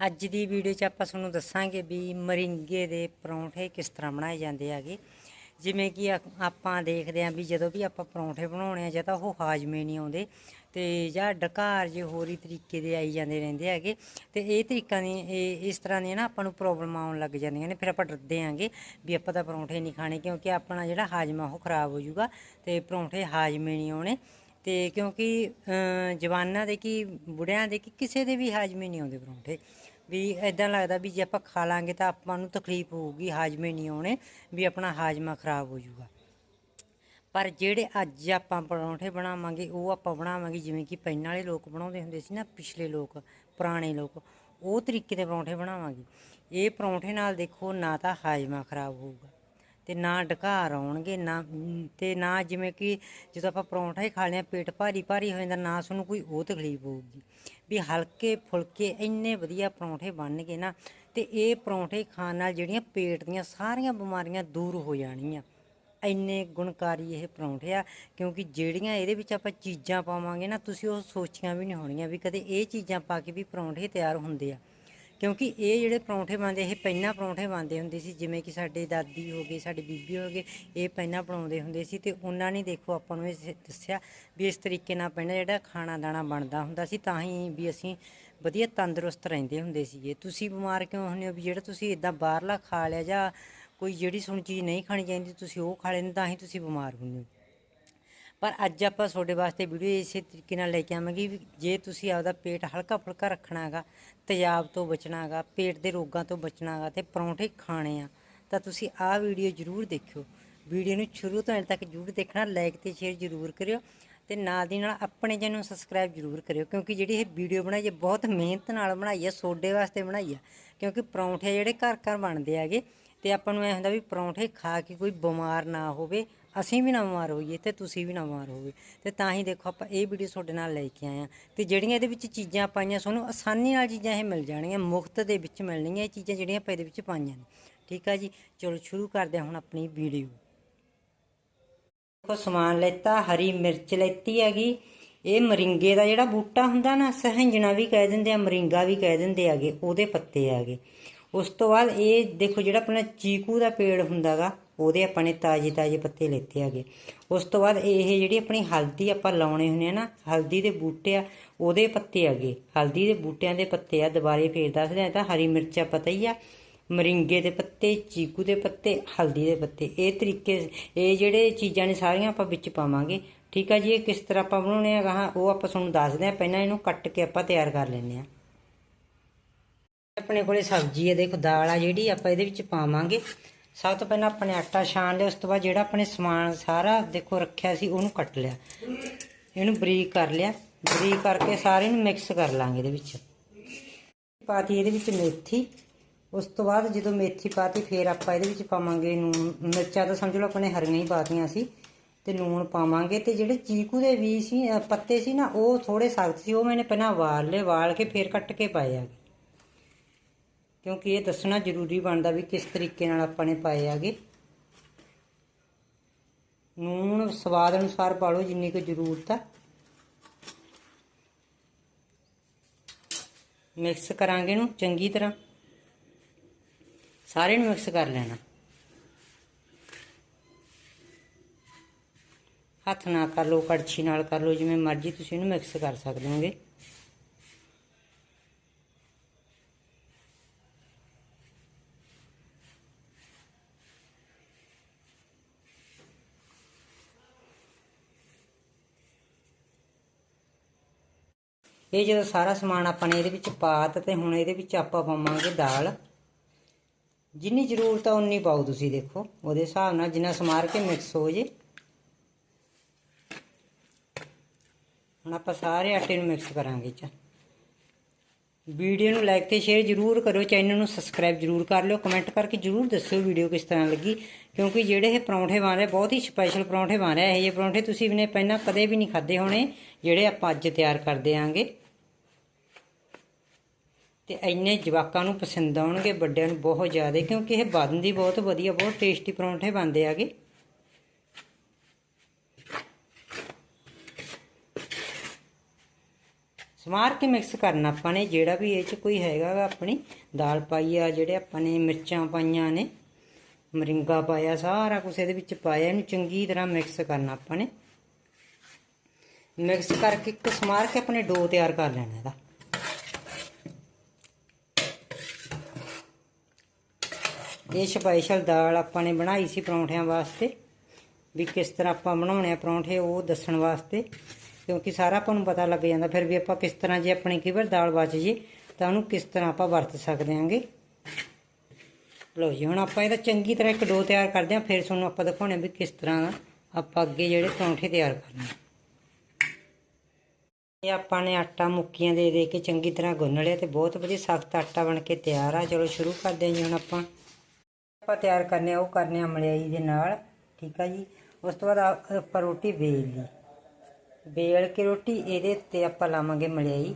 ਅੱਜ ਦੀ ਵੀਡੀਓ 'ਚ ਆਪਾਂ ਤੁਹਾਨੂੰ ਦੱਸਾਂਗੇ ਵੀ ਮਰਿੰਗੇ ਦੇ ਪਰੌਂਠੇ ਕਿਸ ਤਰ੍ਹਾਂ ਬਣਾਏ ਜਾਂਦੇ ਹੈਗੇ। ਜਿਵੇਂ ਕਿ ਆ- ਆਪਾਂ ਦੇਖਦੇ ਆਂ ਵੀ ਜਦੋਂ ਵੀ ਆਪਾਂ ਪਰੌਂਠੇ ਬਣਾਉਣੇ ਆ ਜਾਂ ਤਾਂ ਉਹ ਹਾਜ਼ਮੇ ਨਹੀਂ ਆਉਂਦੇ ਤੇ ਜਾਂ ਡਕਾਰ ਜੇ ਹੋਰ ਹੀ ਤਰੀਕੇ ਦੇ ਆਈ ਜਾਂਦੇ ਰਹਿੰਦੇ ਹੈਗੇ। ਤੇ ਇਹ ਤਰੀਕਾਂ ਦੀ, ਇਹ, ਇਸ ਤਰ੍ਹਾਂ ਦੀਆਂ ਨਾ ਆਪਾਂ ਨੂੰ ਪ੍ਰੋਬਲਮ ਆਉਣ ਲੱਗ ਜਾਂਦੀਆਂ ਨੇ, ਫਿਰ ਆਪਾਂ ਡਰਦੇ ਆਂਗੇ ਵੀ ਆਪਾਂ ਤਾਂ ਪਰੌਂਠੇ ਨਹੀਂ ਖਾਣੇ ਕਿਉਂਕਿ ਆਪਣਾ ਜਿਹੜਾ ਹਾਜ਼ਮਾ ਉਹ ਖਰਾਬ ਹੋ ਜਾਊਗਾ ਤੇ ਪਰੌਂਠੇ ਹਾਜ਼ਮੇ ਨਹੀਂ ਆਉਣੇ। ਤੇ ਕਿਉਂਕਿ ਜਵਾਨਾਂ ਦੇ ਕੀ ਬੁੜਿਆਂ ਦੇ ਕੀ ਕਿਸੇ ਦੇ ਵੀ ਹਾਜ਼ਮੇ ਨਹੀਂ ਆਉਂਦੇ ਪਰੌਂਠੇ। ਵੀ ਐਦਾਂ ਲੱਗਦਾ ਵੀ ਜੇ ਆਪਾਂ ਖਾ ਲਾਂਗੇ ਤਾਂ ਆਪਾਂ ਨੂੰ ਤਕਲੀਫ ਹੋਊਗੀ, ਹਾਜ਼ਮੇ ਨਹੀਂ ਆਉਣੇ, ਵੀ ਆਪਣਾ ਹਾਜ਼ਮਾ ਖਰਾਬ ਹੋ ਜਾਊਗਾ। ਪਰ ਜਿਹੜੇ ਅੱਜ ਆਪਾਂ ਪਰੌਂਠੇ ਬਣਾਵਾਂਗੇ, ਉਹ ਆਪਾਂ ਬਣਾਵਾਂਗੇ, ਜਿਵੇਂ ਕਿ ਪਹਿਲਾਂ ਵਾਲੇ ਲੋਕ ਬਣਾਉਂਦੇ ਹੁੰਦੇ ਸੀ ਨਾ, ਪਿਛਲੇ ਲੋਕ, ਪੁਰਾਣੇ ਲੋਕ, ਉਹ ਤਰੀਕੇ ਦੇ ਪਰੌਂਠੇ ਬਣਾਵਾਂਗੇ। ਇਹ ਪਰੌਂਠੇ ਨਾਲ ਦੇਖੋ, ਨਾ ਤਾਂ ਹਾਜ਼ਮਾ ਖਰਾਬ ਹੋਊਗਾ। ਤੇ ਨਾ ਡਕਾਰ ਆਉਣਗੇ ਨਾ ਅਮ, ਤੇ ਨਾ ਜਿਵੇਂ ਕਿ ਜਦੋਂ ਆਪਾਂ ਪਰੌਂਠਾ ਹੀ ਖਾ ਲਿਆ ਪੇਟ ਭਾਰੀ ਭਾਰੀ ਹੋ ਜਾਂਦਾ ਨਾ ਸਾਨੂੰ ਕੋਈ ਉਹ ਤਕਲੀਫ ਹੋਊਗੀ। ਵੀ ਹਲਕੇ ਫੁਲਕੇ ਇੰਨੇ ਵਧੀਆ ਪਰੌਂਠੇ ਬਣਨਗੇ ਨਾ ਤੇ ਇਹ ਪਰੌਂਠੇ ਖਾਣ ਨਾਲ ਜਿਹੜੀਆਂ ਪੇਟ ਦੀਆਂ ਸਾਰੀਆਂ ਬਿਮਾਰੀਆਂ ਦੂਰ ਹੋ ਜਾਣਗੀਆਂ ਇੰਨੇ ਗੁਣਕਾਰੀ ਇਹ ਪਰੌਂਠੇ ਆ ਕਿਉਂਕਿ ਜਿਹੜੀਆਂ ਇਹਦੇ ਵਿੱਚ ਆਪਾਂ ਚੀਜ਼ਾਂ ਪਾਵਾਂਗੇ ਨਾ ਤੁਸੀਂ ਉਹ ਸੋਚੀਆਂ ਵੀ ਨਹੀਂ ਹੋਣੀਆਂ ਵੀ ਕਦੇ ਇਹ ਚੀਜ਼ਾਂ ਪਾ ਕੇ ਵੀ ਪਰੌਂਠੇ ਤਿਆਰ ਹੁੰਦੇ ਆ। ਕਿਉਂਕਿ ਇਹ ਜਿਹੜੇ ਪਰੌਂਠੇ ਬਣਦੇ, ਇਹ ਪਹਿਲਾਂ ਪਰੌਂਠੇ ਬਣਦੇ ਹੁੰਦੇ ਸੀ, ਜਿਵੇਂ ਕਿ ਸਾਡੇ ਦਾਦੀ ਹੋ ਗਏ, ਸਾਡੇ ਬੀਬੀ ਹੋ ਗਏ, ਇਹ ਪਹਿਲਾਂ ਬਣਾਉਂਦੇ ਹੁੰਦੇ ਸੀ ਤੇ ਉਹਨਾਂ ਨੇ ਦੇਖੋ ਆਪਾਂ ਨੂੰ ਇਹ ਸ- ਦੱਸਿਆ ਵੀ ਇਸ ਤਰੀਕੇ ਨਾਲ ਪਹਿਲਾਂ ਜਿਹੜਾ ਖਾਣਾ ਦਾਣਾ ਬਣਦਾ ਹੁੰਦਾ ਸੀ, ਤਾਂ ਹੀ ਵੀ ਅਸੀਂ ਵਧੀਆ ਤੰਦਰੁਸਤ ਰਹਿੰਦੇ ਹੁੰਦੇ ਸੀਗੇ। ਤੁਸੀਂ ਬਿਮਾਰ ਕਿਉਂ ਹੁੰਦੇ ਹੋ ਵੀ ਜਿਹੜਾ ਤੁਸੀਂ ਇਦਾਂ ਬਾਹਰਲਾ ਖਾ ਲਿਆ ਜਾਂ ਕੋਈ ਜਿਹੜੀ ਸੁਣ ਚੀਜ਼ ਨਹੀਂ ਖਾਣੀ ਚਾਹੀਦੀ, ਤੁਸੀਂ ਉਹ ਖਾ ਲੈਂਦੇ ਤਾਂ ਹੀ ਤੁਸੀਂ ਬਿਮਾਰ ਹੁੰਦੇ ਹੋ? ਪਰ ਅੱਜ ਆਪਾਂ ਤੁਹਾਡੇ ਵਾਸਤੇ ਵੀਡੀਓ ਇਸੇ ਤਰੀਕੇ ਨਾਲ ਲੈ ਕੇ ਆਵਾਂਗੇ ਵੀ ਜੇ ਤੁਸੀਂ ਆਪਦਾ ਪੇਟ ਹਲਕਾ ਫੁਲਕਾ ਰੱਖਣਾ ਹੈਗਾ, ਤੇਜ਼ਾਬ ਤੋਂ ਬਚਣਾ ਹੈਗਾ, ਪੇਟ ਦੇ ਰੋਗਾਂ ਤੋਂ ਬਚਣਾ ਹੈਗਾ ਤੇ ਪਰੌਂਠੇ ਖਾਣੇ ਆ, ਤਾਂ ਤੁਸੀਂ ਆਹ ਵੀਡੀਓ ਜ਼ਰੂਰ ਦੇਖਿਓ। ਵੀਡੀਓ ਨੂੰ ਸ਼ੁਰੂ ਤੋਂ ਅੰਤ ਤੱਕ ਜ਼ਰੂਰ ਦੇਖਣਾ ਲਾਈਕ ਤੇ ਸ਼ੇਅਰ ਜ਼ਰੂਰ ਕਰਿਓ ਤੇ ਨਾਲ ਦੀ ਨਾਲ ਆਪਣੇ ਚੈਨਲ ਨੂੰ ਸਬਸਕ੍ਰਾਈਬ ਜ਼ਰੂਰ ਕਰਿਓ, ਕਿਉਂਕਿ ਜਿਹੜੀ ਇਹ ਵੀਡੀਓ ਬਣਾਈ ਹੈ, ਬਹੁਤ ਮਿਹਨਤ ਨਾਲ ਬਣਾਈ ਹੈ, ਸੋਡੇ ਵਾਸਤੇ ਬਣਾਈ ਹੈ, ਕਿਉਂਕਿ ਪਰੌਂਠੇ ਜਿਹੜੇ ਘਰ ਘਰ ਬਣਦੇ ਹੈਗੇ ਤੇ ਆਪਾਂ ਨੂੰ ਐ ਹੁੰਦਾ ਵੀ ਪਰੌਂਠੇ ਖਾ ਕੇ ਕੋਈ ਬਿਮਾਰ ਨਾ ਹੋਵੇ ਅਸੀਂ ਵੀ ਨਾ ਬਿਮਾਰ ਹੋਈਏ ਤੇ ਤੁਸੀਂ ਵੀ ਨਾ ਬਿਮਾਰ ਹੋਵੇ ਤੇ ਤਾਂ ਹੀ ਦੇਖੋ ਆਪਾਂ ਇਹ ਵੀਡੀਓ ਤੁਹਾਡੇ ਨਾਲ ਲੈ ਕੇ ਆਏ ਆ ਤੇ ਜਿਹੜੀਆਂ ਇਹਦੇ ਵਿੱਚ ਚੀਜ਼ਾਂ ਪਾਈਆਂ ਤੁਹਾਨੂੰ ਆਸਾਨੀ ਨਾਲ ਚੀਜ਼ਾਂ ਇਹ ਮਿਲ ਜਾਣਗੀਆਂ, ਮੁਫਤ ਦੇ ਵਿੱਚ ਮਿਲਣਗੀਆਂ ਇਹ ਚੀਜ਼ਾਂ ਜਿਹੜੀਆਂ ਆਪਾਂ ਇਹਦੇ ਵਿੱਚ ਪਾਈਆਂ ਨੇ। ਠੀਕ ਆ ਜੀ? ਚਲੋ ਸ਼ੁਰੂ ਕਰਦੇ ਹਾਂ ਹੁਣ ਆਪਣੀ ਵੀਡੀਓ ਦੇਖੋ, ਸਮਾਨ ਲੈਤਾ, ਹਰੀ ਮਿਰਚ ਲੈਤੀ ਹੈਗੀ। ਇਹ ਮਰਿੰਗੇ ਦਾ ਜਿਹੜਾ ਬੂਟਾ ਹੁੰਦਾ ਨਾ, ਸਹਿੰਜਣਾ ਵੀ ਕਹਿ ਦਿੰਦੇ ਆ, ਮਰਿੰਗਾ ਵੀ ਕਹਿ ਦਿੰਦੇ ਹੈਗੇ, ਉਹਦੇ ਪੱਤੇ ਹੈਗੇ। ਉਸ ਤੋਂ ਬਾਅਦ ਇਹ ਦੇਖੋ ਜਿਹੜਾ ਆਪਣਾ ਚੀਕੂ ਦਾ ਪੇੜ ਹੁੰਦਾਗਾ ਉਹਦੇ ਆਪਾਂ ਨੇ ਤਾਜ਼ੇ ਤਾਜ਼ੇ ਪੱਤੇ ਲੈਤੇ ਹੈਗੇ। ਉਸ ਤੋਂ ਬਾਅਦ ਇਹ ਜਿਹੜੀ ਆਪਣੀ ਹਲਦੀ ਆਪਾਂ ਲਾਉਣੇ ਹੁੰਦੇ ਆ ਨਾ, ਹਲਦੀ ਦੇ ਬੂਟੇ ਆ, ਉਹਦੇ ਪੱਤੇ ਹੈਗੇ। ਹਲਦੀ ਦੇ ਬੂਟਿਆਂ ਦੇ ਪੱਤੇ ਆ, ਦੁਬਾਰੇ ਫੇਰ ਦੱਸਦੇ ਆ ਤਾਂ ਹਰੀ ਮਿਰਚਾ ਪਤਾ ਹੀ ਆ। ਮਰਿੰਗੇ ਦੇ ਪੱਤੇ, ਚੀਕੂ ਦੇ ਪੱਤੇ, ਹਲਦੀ ਦੇ ਪੱਤੇ। ਇਹ ਤਰੀਕੇ, ਇਹ ਜਿਹੜੇ ਚੀਜ਼ਾਂ ਨੇ ਸਾਰੀਆਂ ਆਪਾਂ ਵਿੱਚ ਪਾਵਾਂਗੇ। ਠੀਕ ਆ ਜੀ, ਇਹ ਕਿਸ ਤਰ੍ਹਾਂ ਆਪਾਂ ਬਣਾਉਣੇ ਆ ਗਾਹਾਂ, ਉਹ ਆਪਾਂ ਤੁਹਾਨੂੰ ਦੱਸਦੇ ਆ। ਪਹਿਲਾਂ ਇਹਨੂੰ ਕੱਟ ਕੇ ਆਪਾਂ ਤਿਆਰ ਕਰ ਲੈਂਦੇ ਆ। ਆਪਣੇ ਕੋਲੇ ਸਬਜ਼ੀ ਹੈ ਦੇਖੋ ਦਾਲ ਆ ਜਿਹੜੀ ਆਪਾਂ ਇਹਦੇ ਵਿੱਚ ਪਾਵਾਂਗੇ। ਸਭ ਤੋਂ ਪਹਿਲਾਂ ਆਪਣੇ ਆਟਾ ਛਾਣ ਲਿਆ, ਉਸ ਤੋਂ ਬਾਅਦ ਜਿਹੜਾ ਆਪਣੇ ਸਮਾਨ ਸਾਰਾ ਦੇਖੋ ਰੱਖਿਆ ਸੀ, ਉਹਨੂੰ ਕੱਟ ਲਿਆ। ਇਹਨੂੰ ਬਰੀਕ ਕਰ ਲਿਆ। ਬਰੀਕ ਕਰਕੇ ਸਾਰੇ ਨੂੰ ਮਿਕਸ ਕਰ ਲਾਂਗੇ ਇਹਦੇ ਵਿੱਚ। ਪਾਤੀ ਇਹਦੇ ਵਿੱਚ ਮੇਥੀ। ਉਸ ਤੋਂ ਬਾਅਦ ਜਦੋਂ ਮੇਥੀ ਪਾਤੀ, ਫੇਰ ਆਪਾਂ ਇਹਦੇ ਵਿੱਚ ਪਾਵਾਂਗੇ ਨੂਣ। ਮਿਰਚਾਂ ਤਾਂ ਸਮਝ ਲਓ ਆਪਣੇ ਹਰੀਆਂ ਹੀ ਪਾਤੀਆਂ ਸੀ, ਤੇ ਨੂਣ ਪਾਵਾਂਗੇ। ਤੇ ਜਿਹੜੇ ਚੀਕੂ ਦੇ ਵੀ ਸੀ ਪੱਤੇ ਸੀ ਨਾ, ਉਹ ਥੋੜੇ ਸਖਤ ਸੀ, ਉਹ ਮੈਨੇ ਪਹਿਲਾਂ ਵਾਲ ਲਏ ਵਾਲ ਕੇ ਫੇਰ ਕੱਟ ਕੇ ਪਾਏ ਆ। ਕਿਉਂਕਿ ਇਹ ਦੱਸਣਾ ਜ਼ਰੂਰੀ ਬਣਦਾ ਵੀ ਕਿਸ ਤਰੀਕੇ ਨਾਲ ਆਪਾਂ ਨੇ ਪਾਏ ਆਗੇ ਨੂਣ ਸਵਾਦ ਅਨੁਸਾਰ ਪਾ ਲਓ ਜਿੰਨੀ ਕੁ ਜ਼ਰੂਰਤ ਆ। ਮਿਕਸ ਕਰਾਂਗੇ ਇਹਨੂੰ ਚੰਗੀ ਤਰ੍ਹਾਂ। ਸਾਰੇ ਨੂੰ ਮਿਕਸ ਕਰ ਲੈਣਾ। ਹੱਥ ਨਾਲ ਕਰ ਲਓ, ਕੜਛੀ ਨਾਲ ਕਰ ਲਓ, ਜਿਵੇਂ ਮਰਜ਼ੀ ਤੁਸੀਂ ਇਹਨੂੰ ਮਿਕਸ ਕਰ ਸਕਦੇ ਹੋਗੇ। ਇਹ ਜਦੋਂ ਸਾਰਾ ਸਮਾਨ ਆਪਾਂ ਨੇ ਇਹਦੇ ਵਿੱਚ ਪਾਤ ਤੇ ਹੁਣ ਇਹਦੇ ਵਿੱਚ ਆਪਾਂ ਪਾਵਾਂਗੇ ਦਾਲ। ਜਿੰਨੀ ਜ਼ਰੂਰਤ ਆ ਉਨੀ ਪਾਓ ਤੁਸੀਂ ਦੇਖੋ, ਉਹਦੇ ਹਿਸਾਬ ਨਾਲ ਜਿੰਨਾ ਸਮਾਰ ਕੇ ਮਿਕਸ ਹੋ ਜੇ। ਹੁਣ ਆਪਾਂ ਸਾਰੇ ਆਟੇ ਨੂੰ ਮਿਕਸ ਕਰਾਂਗੇ ਚ ਵੀਡੀਓ ਨੂੰ ਲਾਈਕ ਤੇ ਸ਼ੇਅਰ ਜ਼ਰੂਰ ਕਰੋ ਚੈਨਲ ਨੂੰ ਸਬਸਕ੍ਰਾਈਬ ਜ਼ਰੂਰ ਕਰ ਲਿਓ। ਕਮੈਂਟ ਕਰਕੇ ਜ਼ਰੂਰ ਦੱਸਿਓ ਵੀਡੀਓ ਕਿਸ ਤਰ੍ਹਾਂ ਲੱਗੀ, ਕਿਉਂਕਿ ਜਿਹੜੇ ਇਹ ਪਰੌਂਠੇ ਬਣ ਰਹੇ, ਬਹੁਤ ਹੀ ਸਪੈਸ਼ਲ ਪਰੌਂਠੇ ਬਣ ਰਹੇ ਇਹ ਜਿਹੇ ਪਰੌਂਠੇ ਤੁਸੀਂ ਵੀ ਨੇ, ਪਹਿਲਾਂ ਕਦੇ ਵੀ ਨਹੀਂ ਖਾਦੇ ਹੋਣੇ, ਜਿਹੜੇ ਆਪਾਂ ਅੱਜ ਤਿਆਰ ਕਰਦੇ ਆਂਗੇ। ਤੇ ਇੰਨੇ ਜਵਾਕਾਂ ਨੂੰ ਪਸੰਦ ਆਉਣਗੇ, ਵੱਡਿਆਂ ਨੂੰ ਬਹੁਤ ਜ਼ਿਆਦਾ, ਕਿਉਂਕਿ ਇਹ ਬਣਦੀ ਬਹੁਤ ਵਧੀਆ, ਬਹੁਤ ਟੇਸਟੀ ਪਰੌਂਠੇ ਬਣਦੇ ਆਗੇ ਸਮਾਰ ਕੇ ਮਿਕਸ ਕਰਨਾ ਆਪਾਂ ਨੇ, ਜਿਹੜਾ ਵੀ ਇਹ ਚ ਕੋਈ ਹੈਗਾ ਗਾ ਆਪਣੀ ਦਾਲ ਪਾਈ ਆ, ਜਿਹੜੇ ਆਪਾਂ ਨੇ ਮਿਰਚਾਂ ਪਾਈਆਂ ਨੇ, ਮਰਿੰਗਾ ਪਾਇਆ, ਸਾਰਾ ਕੁਝ ਇਹਦੇ ਵਿੱਚ ਪਾਇਆ, ਇਹਨੂੰ ਚੰਗੀ ਤਰ੍ਹਾਂ ਮਿਕਸ ਕਰਨਾ ਆਪਾਂ ਨੇ। ਮਿਕਸ ਕਰਕੇ ਇੱਕ ਸਮਾਰ ਕੇ ਆਪਣੇ ਡੋ ਤਿਆਰ ਕਰ ਲੈਣਾ ਇਹਦਾ। ਇਹ ਸਪੈਸ਼ਲ ਦਾਲ ਆਪਾਂ ਨੇ ਬਣਾਈ ਸੀ ਪਰੌਂਠਿਆਂ ਵਾਸਤੇ। ਵੀ ਕਿਸ ਤਰ੍ਹਾਂ ਆਪਾਂ ਬਣਾਉਣੇ ਆ ਪਰੌਂਠੇ, ਉਹ ਦੱਸਣ ਵਾਸਤੇ। ਕਿਉਂਕਿ ਸਾਰਾ ਆਪਾਂ ਨੂੰ ਪਤਾ ਲੱਗ ਜਾਂਦਾ, ਫਿਰ ਵੀ ਆਪਾਂ ਕਿਸ ਤਰ੍ਹਾਂ ਜੇ ਆਪਣੀ ਕਈ ਵਾਰ ਦਾਲ ਬਚ ਜੇ, ਤਾਂ ਉਹਨੂੰ ਕਿਸ ਤਰ੍ਹਾਂ ਆਪਾਂ ਵਰਤ ਸਕਦੇ ਆਂਗੇ ਲਓ ਜੀ, ਹੁਣ ਆਪਾਂ ਇਹਦਾ ਚੰਗੀ ਤਰ੍ਹਾਂ ਇੱਕ ਡੋ ਤਿਆਰ ਕਰਦੇ ਹਾਂ, ਫਿਰ ਤੁਹਾਨੂੰ ਆਪਾਂ ਦਿਖਾਉਣੇ ਵੀ ਕਿਸ ਤਰ੍ਹਾਂ ਆਪਾਂ ਅੱਗੇ ਜਿਹੜੇ ਪਰੌਂਠੇ ਤਿਆਰ ਕਰਨੇ ਇਹ ਆਪਾਂ ਨੇ ਆਟਾ ਮੁੱਕੀਆਂ ਦੇ ਦੇ ਕੇ ਚੰਗੀ ਤਰ੍ਹਾਂ ਗੁੰਨ ਲਿਆ ਤੇ ਬਹੁਤ ਵਧੀਆ ਸਖਤ ਆਟਾ ਬਣ ਕੇ ਤਿਆਰ ਆ। ਚਲੋ ਸ਼ੁਰੂ ਕਰਦੇ ਹਾਂ ਜੀ ਹੁਣ ਆਪਾਂ। ਆਪਾਂ ਤਿਆਰ ਕਰਨੇ ਆ, ਉਹ ਕਰਨੇ ਆ ਮਲਾਈ ਦੇ ਨਾਲ, ਠੀਕ ਆ ਜੀ। ਉਸ ਤੋਂ ਬਾਅਦ ਆ- ਆਪਾਂ ਰੋਟੀ ਵੇਲ ਲਈ। ਵੇਲ ਕੇ ਰੋਟੀ, ਇਹਦੇ ਉੱਤੇ ਆਪਾਂ ਲਾਵਾਂਗੇ ਮਲਾਈ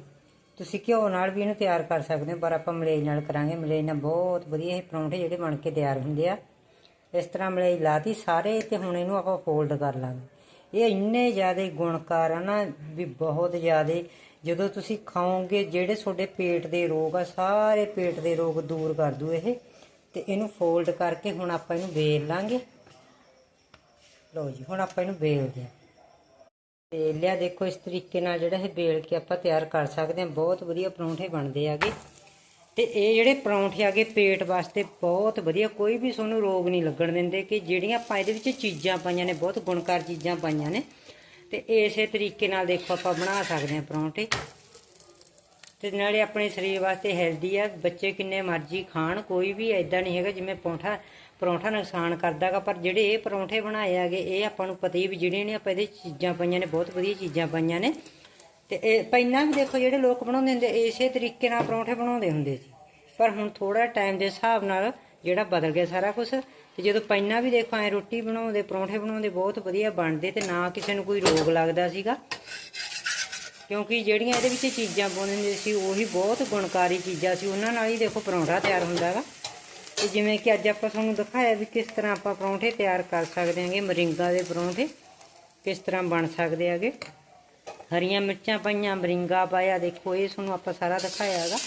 ਤੁਸੀਂ ਘਿਓ ਨਾਲ ਵੀ ਇਹਨੂੰ ਤਿਆਰ ਕਰ ਸਕਦੇ ਹੋ, ਪਰ ਆਪਾਂ ਮਲਾਈ ਨਾਲ ਕਰਾਂਗੇ। ਮਲਾਈ ਨਾਲ ਬਹੁਤ ਵਧੀਆ ਇਹ ਪਰੌਂਠੇ ਜਿਹੜੇ ਬਣ ਕੇ ਤਿਆਰ ਹੁੰਦੇ ਆ। ਇਸ ਤਰ੍ਹਾਂ ਮਲਾਈ ਲਾਤੀ, ਸਾਰੇ ਤੇ ਹੁਣ ਇਹਨੂੰ ਆਪਾਂ ਫੋਲਡ ਕਰ ਲਾਂਗੇ। ਇਹ ਇੰਨੇ ਜ਼ਿਆਦਾ ਗੁਣਕਾਰ ਆ ਨਾ ਵੀ ਬਹੁਤ ਜ਼ਿਆਦਾ। ਜਦੋਂ ਤੁਸੀਂ ਖਾਓਗੇ, ਜਿਹੜੇ ਤੁਹਾਡੇ ਪੇਟ ਦੇ ਰੋਗ ਆ, ਸਾਰੇ ਪੇਟ ਦੇ ਰੋਗ ਦੂਰ ਕਰ ਦੂ ਇਹ। ਤੇ ਇਹਨੂੰ ਫੋਲਡ ਕਰਕੇ ਹੁਣ ਆਪਾਂ ਇਹਨੂੰ ਵੇਲ ਲਾਂਗੇ। ਲਓ ਜੀ, ਹੁਣ ਆਪਾਂ ਇਹਨੂੰ ਵੇਲਦੇ ਹਾਂ। ਵੇਲ ਲਿਆ, ਦੇਖੋ ਇਸ ਤਰੀਕੇ ਨਾਲ ਜਿਹੜਾ ਇਹ ਵੇਲ ਕੇ ਆਪਾਂ ਤਿਆਰ ਕਰ ਸਕਦੇ ਹਾਂ। ਬਹੁਤ ਵਧੀਆ ਪਰੌਂਠੇ ਬਣਦੇ ਆਗੇ ਤੇ ਇਹ ਜਿਹੜੇ ਪਰੌਂਠੇ ਆਗੇ ਪੇਟ ਵਾਸਤੇ ਬਹੁਤ ਵਧੀਆ, ਕੋਈ ਵੀ ਤੁਹਾਨੂੰ ਰੋਗ ਨਹੀਂ ਲੱਗਣ ਦਿੰਦੇ ਕਿ ਜਿਹੜੀਆਂ ਆਪਾਂ ਇਹਦੇ ਵਿੱਚ ਚੀਜ਼ਾਂ ਪਾਈਆਂ ਨੇ, ਬਹੁਤ ਗੁਣਕਾਰ ਚੀਜ਼ਾਂ ਪਾਈਆਂ ਨੇ। ਤੇ ਇਸੇ ਤਰੀਕੇ ਨਾਲ ਦੇਖੋ ਆਪਾਂ ਬਣਾ ਸਕਦੇ ਹਾਂ ਪਰੌਂਠੇ। ਤੇ ਨਾਲੇ ਆਪਣੇ ਸਰੀਰ ਵਾਸਤੇ ਹੈਲਦੀ ਆ। ਬੱਚੇ ਕਿੰਨੇ ਮਰਜ਼ੀ ਖਾਣ, ਕੋਈ ਵੀ ਐਦਾਂ ਨਹੀਂ ਹੈਗਾ ਜਿਵੇਂ ਪਰੌਂਠਾ ਪਰੌਂਠਾ ਨੁਕਸਾਨ ਕਰਦਾਗਾ, ਪਰ ਜਿਹੜੇ ਇਹ ਪਰੌਂਠੇ ਬਣਾਏ ਆਗੇ ਇਹ ਆਪਾਂ ਨੂੰ ਪਤਾ ਹੀ ਵੀ ਜਿਹੜੀਆਂ ਨੇ, ਆਪਾਂ ਇਹਦੇ ਚੀਜ਼ਾਂ ਪਾਈਆਂ ਨੇ, ਬਹੁਤ ਵਧੀਆ ਚੀਜ਼ਾਂ ਪਾਈਆਂ ਨੇ। ਤੇ ਇਹ ਪਹਿਲਾਂ ਵੀ ਦੇਖੋ ਜਿਹੜੇ ਲੋਕ ਬਣਾਉਂਦੇ ਹੁੰਦੇ, ਇਸੇ ਤਰੀਕੇ ਨਾਲ ਪਰੌਂਠੇ ਬਣਾਉਂਦੇ ਹੁੰਦੇ ਸੀ। ਪਰ ਹੁਣ ਥੋੜਾ ਟਾਈਮ ਦੇ ਹਿਸਾਬ ਨਾਲ ਜਿਹੜਾ ਬਦਲ ਗਿਆ ਸਾਰਾ ਕੁਝ ਤੇ ਜਦੋਂ ਪਹਿਲਾਂ ਵੀ ਦੇਖੋ, ਐ ਰੋਟੀ ਬਣਾਉਂਦੇ, ਪਰੌਂਠੇ ਬਣਾਉਂਦੇ, ਬਹੁਤ ਵਧੀਆ ਬਣਦੇ ਤੇ ਨਾ ਕਿਸੇ ਨੂੰ ਕੋਈ ਰੋਗ ਲੱਗਦਾ ਸੀਗਾ। ਕਿਉਂਕਿ ਜਿਹੜੀਆਂ ਇਹਦੇ ਵਿੱਚ ਚੀਜ਼ਾਂ ਪਾਉਂਦੇ ਸੀ, ਉਹੀ ਬਹੁਤ ਗੁਣਕਾਰੀ ਚੀਜ਼ਾਂ ਸੀ। ਉਹਨਾਂ ਨਾਲ ਹੀ ਦੇਖੋ ਪਰੌਂਠਾ ਤਿਆਰ ਹੁੰਦਾ ਹੈਗਾ ਤੇ ਜਿਵੇਂ ਕਿ ਅੱਜ ਆਪਾਂ ਤੁਹਾਨੂੰ ਦਿਖਾਇਆ ਵੀ ਕਿਸ ਤਰ੍ਹਾਂ ਆਪਾਂ ਪਰੌਂਠੇ ਤਿਆਰ ਕਰ ਸਕਦੇ ਹਾਂਗੇ, ਮਰਿੰਗਾ ਦੇ ਪਰੌਂਠੇ ਕਿਸ ਤਰ੍ਹਾਂ ਬਣ ਸਕਦੇ ਹੈਗੇ। ਹਰੀਆਂ ਮਿਰਚਾਂ ਪਾਈਆਂ, ਮਰਿੰਗਾ ਪਾਇਆ, ਦੇਖੋ ਇਹ ਤੁਹਾਨੂੰ ਆਪਾਂ ਸਾਰਾ ਦਿਖਾਇਆ ਹੈਗਾ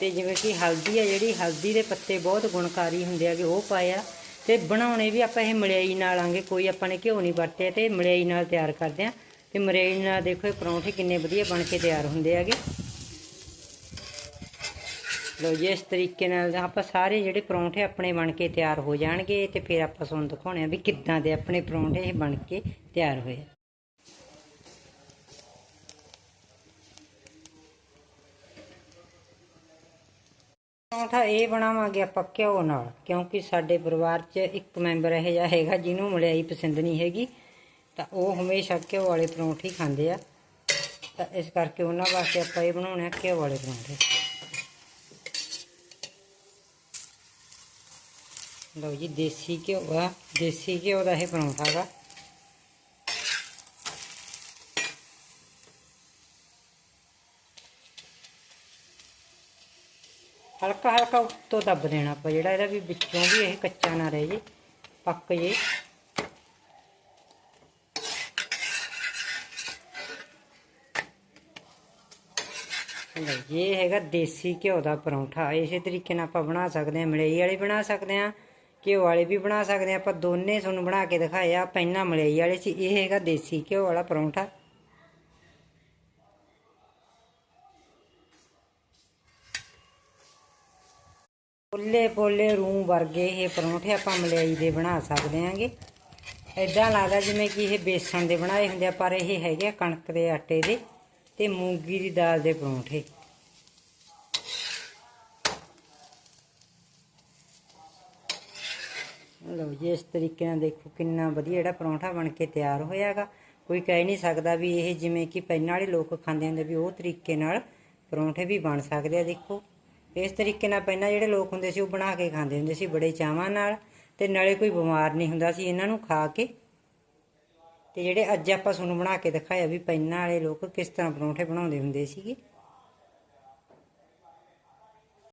ਤੇ ਜਿਵੇਂ ਕਿ ਹਲਦੀ ਆ ਜਿਹੜੀ, ਹਲਦੀ ਦੇ ਪੱਤੇ ਬਹੁਤ ਗੁਣਕਾਰੀ ਹੁੰਦੇ ਹੈਗੇ, ਉਹ ਪਾਇਆ। ਤੇ ਬਣਾਉਣੇ ਵੀ ਆਪਾਂ ਇਹ ਮਲਾਈ ਨਾਲ ਆਂਗੇ, ਕੋਈ ਆਪਾਂ ਨੇ ਘਿਓ ਨਹੀਂ ਵਰਤਿਆ ਤੇ ਮਲਾਈ ਨਾਲ ਤਿਆਰ ਕਰਦੇ ਆ। ਤੇ ਮਰੇਜ਼ ਨਾਲ ਦੇਖੋ ਇਹ ਪਰੌਂਠੇ ਕਿੰਨੇ ਵਧੀਆ ਬਣ ਕੇ ਤਿਆਰ ਹੁੰਦੇ ਹੈਗੇ। ਲੋ ਜੀ, ਇਸ ਤਰੀਕੇ ਨਾਲ ਆਪਾਂ ਸਾਰੇ ਜਿਹੜੇ ਪਰੌਂਠੇ ਆਪਣੇ ਬਣ ਕੇ ਤਿਆਰ ਹੋ ਜਾਣਗੇ ਤੇ ਫਿਰ ਆਪਾਂ ਤੁਹਾਨੂੰ ਦਿਖਾਉਣੇ ਆ ਵੀ ਕਿੱਦਾਂ ਦੇ ਆਪਣੇ ਪਰੌਂਠੇ ਇਹ ਬਣ ਕੇ ਤਿਆਰ ਹੋਏ ਪਰੌਂਠਾ ਇਹ ਬਣਾਵਾਂਗੇ ਆਪਾਂ ਘਿਓ ਨਾਲ, ਕਿਉਂਕਿ ਸਾਡੇ ਪਰਿਵਾਰ 'ਚ ਇੱਕ ਮੈਂਬਰ ਇਹ ਜਿਹਾ ਹੈਗਾ ਜਿਹਨੂੰ ਮਲਾਈ ਪਸੰਦ ਨਹੀਂ ਹੈਗੀ। ਤਾਂ ਉਹ ਹਮੇਸ਼ਾ ਘਿਓ ਵਾਲੇ ਪਰੌਂਠੇ ਹੀ ਖਾਂਦੇ ਆ। ਤਾਂ ਇਸ ਕਰਕੇ ਉਹਨਾਂ ਵਾਸਤੇ ਆਪਾਂ ਇਹ ਬਣਾਉਣੇ ਆ ਘਿਓ ਵਾਲੇ ਪਰੌਂਠੇ। ਲਓ ਜੀ, ਦੇਸੀ ਘਿਓ ਆ। ਦੇਸੀ ਘਿਓ ਦਾ ਇਹ ਪਰੌਂਠਾ ਗਾ। ਹਲਕਾ ਹਲਕਾ ਉੱਤੋਂ ਦੱਬ ਦੇਣਾ ਆਪਾਂ ਜਿਹੜਾ, ਇਹਦਾ ਵੀ ਵਿੱਚੋਂ ਵੀ ਇਹ ਕੱਚਾ ਨਾ ਰਹੇ ਜੀ, ਪੱਕ ਜੇ। ਇਹ ਹੈਗਾ ਦੇਸੀ ਘਿਓ ਦਾ ਪਰੌਂਠਾ। ਇਸੇ ਤਰੀਕੇ ਨਾਲ ਆਪਾਂ ਬਣਾ ਸਕਦੇ ਹਾਂ, ਮਲਾਈ ਵਾਲੇ ਬਣਾ ਸਕਦੇ ਹਾਂ, ਘਿਓ ਵਾਲੇ ਵੀ ਬਣਾ ਸਕਦੇ ਹਾਂ। ਆਪਾਂ ਦੋਨੇ ਤੁਹਾਨੂੰ ਬਣਾ ਕੇ ਦਿਖਾਇਆ ਪਹਿਲਾਂ ਮਲਾਈ ਵਾਲੇ ਸੀ। ਇਹ ਹੈਗਾ ਦੇਸੀ ਘਿਓ ਵਾਲਾ ਪਰੌਂਠਾ। ਪੋਲੇ ਪੋਲੇ ਰੂ ਵਰਗੇ ਇਹ ਪਰੌਂਠੇ ਆਪਾਂ ਮਲਾਈ ਦੇ ਬਣਾ ਸਕਦੇ ਹਾਂਗੇ। ਇਦਾਂ ਲੱਗਦਾ ਜਿਵੇਂ ਕਿ ਇਹ ਬੇਸਣ ਦੇ ਬਣਾਏ ਹੁੰਦੇ ਆ, ਪਰ ਇਹ ਹੈਗੇ ਆ ਕਣਕ ਦੇ ਆਟੇ ਦੇ। ਤੇ ਮੂੰਗੀ ਦੀ ਦਾਲ ਦੇ ਪਰੌਂਠੇ। ਲਓ ਜੀ, ਇਸ ਤਰੀਕੇ ਨਾਲ ਦੇਖੋ ਕਿੰਨਾ ਵਧੀਆ ਜਿਹੜਾ ਪਰੌਂਠਾ ਬਣ ਕੇ ਤਿਆਰ ਹੋਇਆਗਾ। ਕੋਈ ਕਹਿ ਨਹੀਂ ਸਕਦਾ ਵੀ ਇਹ ਜਿਵੇਂ ਕਿ ਪਹਿਲਾਂ ਵਾਲੇ ਲੋਕ ਖਾਂਦੇ ਹੁੰਦੇ ਵੀ ਉਹ ਤਰੀਕੇ ਨਾਲ ਪਰੌਂਠੇ ਵੀ ਬਣ ਸਕਦੇ ਆ, ਦੇਖੋ। ਇਸ ਤਰੀਕੇ ਨਾਲ ਪਹਿਲਾਂ ਜਿਹੜੇ ਲੋਕ ਹੁੰਦੇ ਸੀ ਉਹ ਬਣਾ ਕੇ ਖਾਂਦੇ ਹੁੰਦੇ ਸੀ ਬੜੇ ਚਾਵਾਂ ਨਾਲ ਤੇ ਨਾਲੇ ਕੋਈ ਬਿਮਾਰ ਨਹੀਂ ਹੁੰਦਾ ਸੀ, ਇਹਨਾਂ ਨੂੰ ਖਾ ਕੇ ਤੇ ਜਿਹੜੇ ਅੱਜ ਆਪਾਂ ਤੁਹਾਨੂੰ ਬਣਾ ਕੇ ਦਿਖਾਇਆ ਵੀ ਪਹਿਲਾਂ ਵਾਲੇ ਲੋਕ ਕਿਸ ਤਰ੍ਹਾਂ ਪਰੌਂਠੇ ਬਣਾਉਂਦੇ ਹੁੰਦੇ ਸੀਗੇ